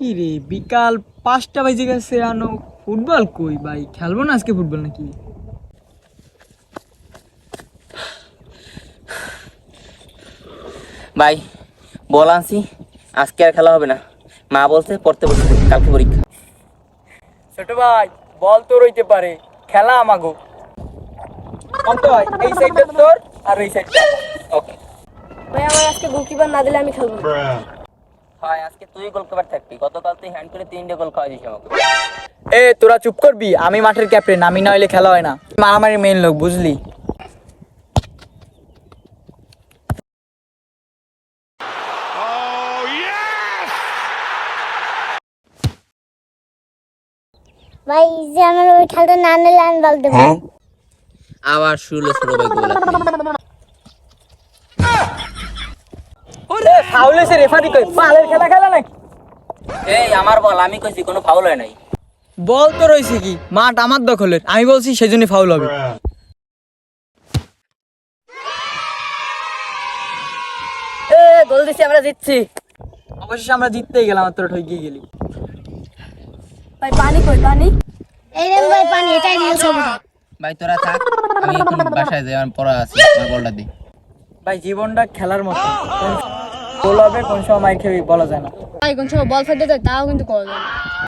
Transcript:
কি রে? বিকাল পাঁচটা বাজে গেছে আনো। ফুটবল কই ভাই? খেলব না আজকে ফুটবল নাকি? ভাই বল আনছি। আজকে আর খেলা হবে না। মা বলছে পড়তে বসে কালকে পরীক্ষা। ছোট ভাই বল তো রইতে পারে। খেলা আমাগো। অন্ত ভাই এই সাইডটা তোর আর এই সাইডটা ওকে ভাই আমার আজকে গোলকিপার না দিলে আমি খেলব না। হয় আজকে তুই গোলকিপার থাকবি। গতকাল তুই হ্যান্ড করে তিনটে গোল খাওয়া দিস আমাকে। এ তোরা চুপ করবি? আমি মাঠের ক্যাপ্টেন আমি না হইলে খেলা হয় না। মারামারি মেন লোক বুঝলি? ভাই যে আমার ওই খেলটা না নিলে আমি বল দেবো। আবার শুরু ভাই ফাউল হয়েছে রেফারি কই বালের খেলা খেলা নাকি? এই আমার বল আমি কইছি কোনো ফাউল হয় নাই। বল তো রয়েছে কি? মাঠ আমার দখলের। আমি বলছি সেজন্য ফাউল হবে। এ গোল দিছি আমরা জিতছি। অবশেষে আমরা জিততেই গেলাম আর তোরা ঠকিয়ে গেলি। ভাই পানি কই পানি? এই রে ভাই পানি এটাই রিয়েল ছবিটা ভাই তোরা থাক আমি এখন বাসায় যাই আমার পড়া আছে আমার বলটা দি। ভাই জীবনটা খেলার মতো। গোল হবে কোন সময় মাইর খেয়ে বলা যায় না। কোন সময় বল ফেটে যায় তাও কিন্তু করা যায় না।